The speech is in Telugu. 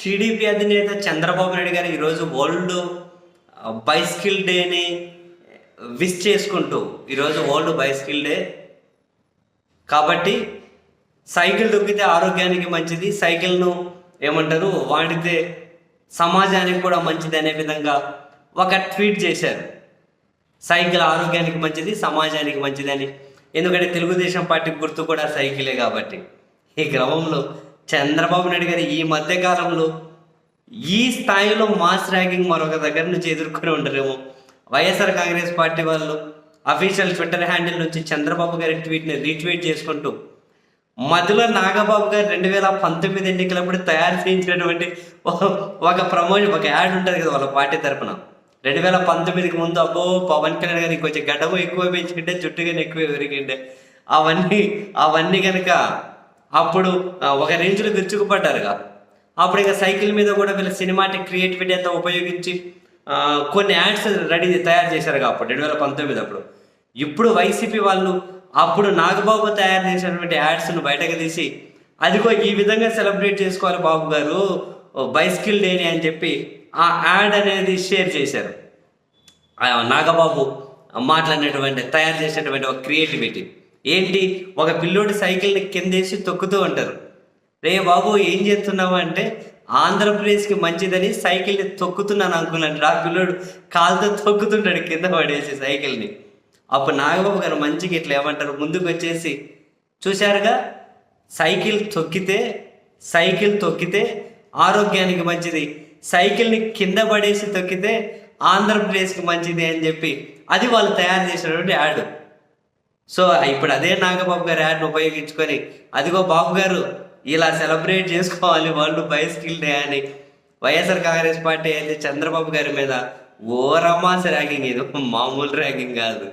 టీడీపీ అధినేత చంద్రబాబు నాయుడు గారు ఈరోజు వరల్డ్ బైస్కిల్ డేని విష్ చేసుకుంటూ ఈరోజు వరల్డ్ బైస్కిల్ డే కాబట్టి సైకిల్ దొక్కితే ఆరోగ్యానికి మంచిది సైకిల్ను ఏమంటారు వాడితే సమాజానికి కూడా మంచిది అనే విధంగా ఒక ట్వీట్ చేశారు. సైకిల్ ఆరోగ్యానికి మంచిది సమాజానికి మంచిది అని. ఎందుకంటే తెలుగుదేశం పార్టీ గుర్తు కూడా సైకిలే కాబట్టి ఈ క్రమంలో చంద్రబాబు నాయుడు గారు ఈ మధ్య కాలంలో ఈ స్థాయిలో మాస్ ర్యాగింగ్ మరొక దగ్గర నుంచి ఎదుర్కొని ఉంటారేమో వైఎస్ఆర్ కాంగ్రెస్ పార్టీ వాళ్ళు అఫీషియల్ ట్విట్టర్ హ్యాండిల్ నుంచి చంద్రబాబు గారి ట్వీట్ని రీట్వీట్ చేసుకుంటూ మధ్యలో నాగబాబు గారు రెండు వేల పంతొమ్మిది ఎన్నికలప్పుడు తయారు చేయించినటువంటి ఒక- ఒక ప్రమోషన్ ఒక యాడ్ ఉంటుంది కదా వాళ్ళ పార్టీ తరఫున రెండు వేల పంతొమ్మిదికి ముందు అబ్బో పవన్ కళ్యాణ్ గారికి కొంచెం గడ్డము ఎక్కువ పెంచుకుంటే జుట్టు కానీ ఎక్కువ పెరిగిండే అవన్నీ అవన్నీ కనుక అప్పుడు ఒక రేంజ్లో విరుచుకుపడ్డారుగా అప్పుడు ఇక సైకిల్ మీద కూడా వీళ్ళ సినిమాటిక్ క్రియేటివిటీ అంతా ఉపయోగించి కొన్ని యాడ్స్ రెడీ తయారు చేశారు అప్పుడు రెండు వేల పంతొమ్మిది అప్పుడు. ఇప్పుడు వైసీపీ వాళ్ళు అప్పుడు నాగబాబు తయారు చేసినటువంటి యాడ్స్ను బయటకు తీసి అదిగో ఈ విధంగా సెలబ్రేట్ చేసుకోవాలి బాబు గారు బైస్కిల్ డేని అని చెప్పి ఆ యాడ్ అనేది షేర్ చేశారు. నాగబాబు మాట్లాడినటువంటి తయారు చేసినటువంటి ఒక క్రియేటివిటీ ఏంటి? ఒక పిల్లోడి సైకిల్ని కిందేసి తొక్కుతూ ఉంటారు. రే బాబు ఏం చేస్తున్నావు అంటే ఆంధ్రప్రదేశ్కి మంచిదని సైకిల్ని తొక్కుతున్నాను అనుకున్నాడు ఆ పిల్లోడు కాలుతో తొక్కుతుంటాడు కింద పడేసి సైకిల్ని. అప్పుడు నాగబాబు గారు మంచిగా ఇట్లా ఏమంటారు? ముందుకు వచ్చేసి చూశారుగా? సైకిల్ తొక్కితే సైకిల్ తొక్కితే ఆరోగ్యానికి మంచిది. సైకిల్ని కింద పడేసి తొక్కితే ఆంధ్రప్రదేశ్కి మంచిది అని చెప్పి అది వాళ్ళు తయారు చేసినటువంటి యాడ్. సో ఇప్పుడు అదే నాగబాబు గారు యాడ్ని ఉపయోగించుకొని అదిగో బాబు గారు ఇలా సెలబ్రేట్ చేసుకోవాలి వాళ్ళు బైస్కిల్ డే అని వైఎస్ఆర్ కాంగ్రెస్ పార్టీ అయితే చంద్రబాబు గారి మీద ఓ రమాస ర్యాగింగ్ ఇది. మామూలు ర్యాగింగ్ కాదు.